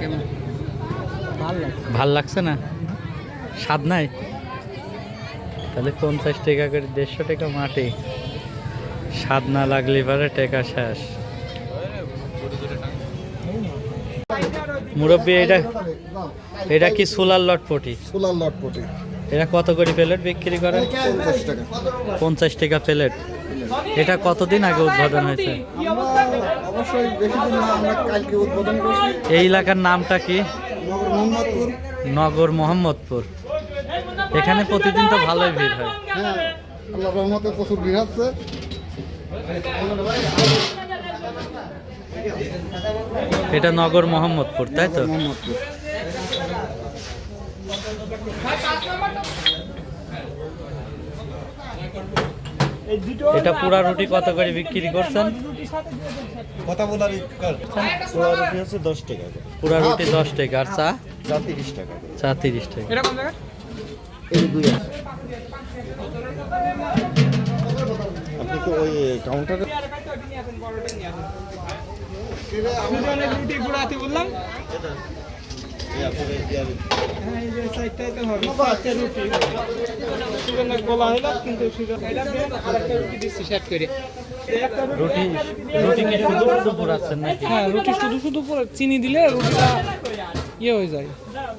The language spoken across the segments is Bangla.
কেমন? ভালো লাগছে। না? স্বাদ নাই? তাহলে পঞ্চাশ টাকা করে দেড়শো টাকা মাটি। স্বাদ না লাগলে পরে টাকা শেষ। মুরব্বী এটা এটা কি সোলার লটপটি? সোলার লটপটি। এটা কত করে প্লেট বিক্রি করেন? পঞ্চাশ টাকা প্লেট। এটা কতদিন আগে উদ্বোধন হয়েছে? এই এলাকার নামটা কি? নগর মোহাম্মদপুর। এখানে প্রতিদিন তো ভালোই ভিড় হয়। এটা নগর মোহাম্মদপুর, তাই তো? মোহাম্মদপুর এটা পুরা রুটি কত করে বিক্রি করছেন? কথা বলার সোলা রুটি হচ্ছে দশ টাকা পুরা রুটি দশ টাকা আর চা? যা তিরিশ টাকা চা তিরিশ টাকা। এই দুই আছে। আপনি তো ওই কাউন্টারে রুটি হ্যাঁ রুটি কি শুধু শুধু পুরাচ্ছেন নাকি? হ্যাঁ রুটি শুধু শুধু চিনি দিলে রুটিটা ইয়ে হয়ে যায়।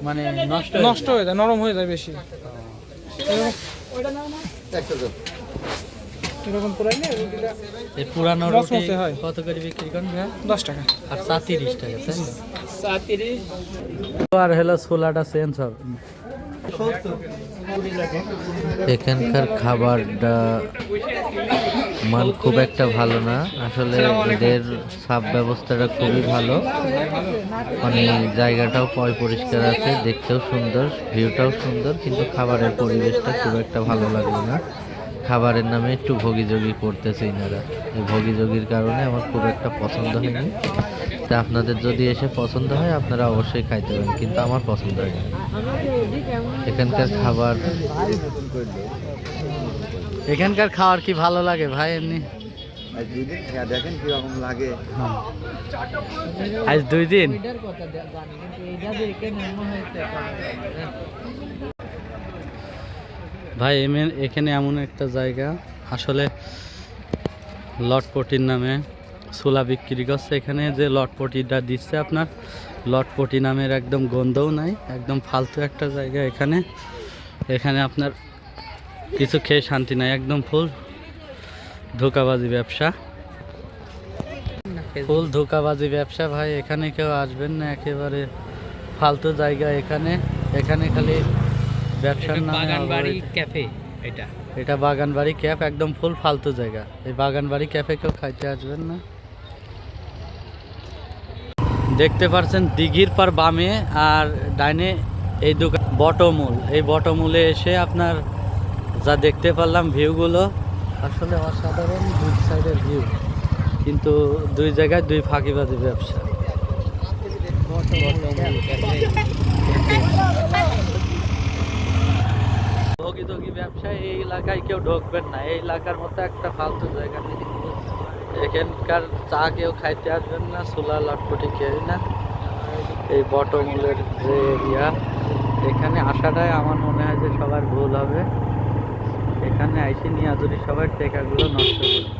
মানে নষ্ট হয়ে নষ্ট হয়ে যায় নরম হয়ে যায় বেশি। একটা দাও। এরকম পুরাইলে? রুটিটা এই পুরানো রুটি। কত করে বিক্রি করেন? দশ টাকা। আর চা তিরিশ টাকা তাই না? চা তিরিশ তো আর হলো ছোলাটা চেঞ্জ হবে এখানকার খাবারটা মান খুব একটা ভালো না। আসলে এদের সাব ব্যবস্থাটা খুবই ভালো। মানে জায়গাটাও পয় পরিষ্কার আছে দেখতেও সুন্দর ভিউটাও সুন্দর কিন্তু খাবারের পরিবেশটা খুব একটা ভালো লাগল না। খাবারের নামে একটু ভোগিযোগি করতেছে ইনারা। এই ভোগিযোগির কারণে আমার খুব একটা পছন্দ হয়নি। তা আপনাদের যদি এসে পছন্দ হয় আপনারা অবশ্যই খাইতে পারেন কিন্তু আমার পছন্দ হয়নি। এখানকার খাবার এখানকার খাওয়ার কি ভালো লাগে ভাই এমনি? দেখেন কীরকম লাগে। হ্যাঁ। আজ দুই দিন। ভাই এখানে এমন একটা জায়গা, আসলে লটপটির নামে ছোলা বিক্রি করছে। এখানে যে লটপটিটা দিচ্ছে আপনার, লটপটি নামের একদম গন্ধও নাই, একদম ফালতু একটা জায়গা এখানে। এখানে আপনার কিছু খেয়ে শান্তি নাই, একদম ফুল ধোকাবাজি ব্যবসা। ফুল ধোকাবাজি ব্যবসা, ভাই, এখানে কেউ আসবেন না, একেবারে ফালতু জায়গা এখানে। এখানে খালি ব্যবসার নামে বাগানবাড়ি অবৈধ- ক্যাফে এটা। এটা বাগানবাড়ি ক্যাফ একদম ফুল ফালতু জায়গা। এই বাগানবাড়ি ক্যাফে কেউ খাইতে আসবেন না। দেখতে পারছেন দিঘির পার বামে আর ডাইনে এই দোকান বটমূল। এই বটমূলে এসে আপনার যা দেখতে পারলাম ভিউগুলো আসলে অসাধারণ দুই সাইডের ভিউ। কিন্তু দুই জায়গায় দুই ফাঁকিবাজি ব্যবসা। ভোগী যোগী ব্যবসায় এই এলাকায় কেউ ঢুকবেন না। এই এলাকার মতো একটা ফালতু জায়গা এখানকার চা কেউ খাইতে আসবেন না সোলা লটপটি খেয়ে না। এই বটমূলের যে এরিয়া, এখানে আসাটাই আমার মনে হয় যে সবার ভুল হবে। এখানে আইসি নিয়ে আদুরি সবার টেকাগুলো নষ্ট করে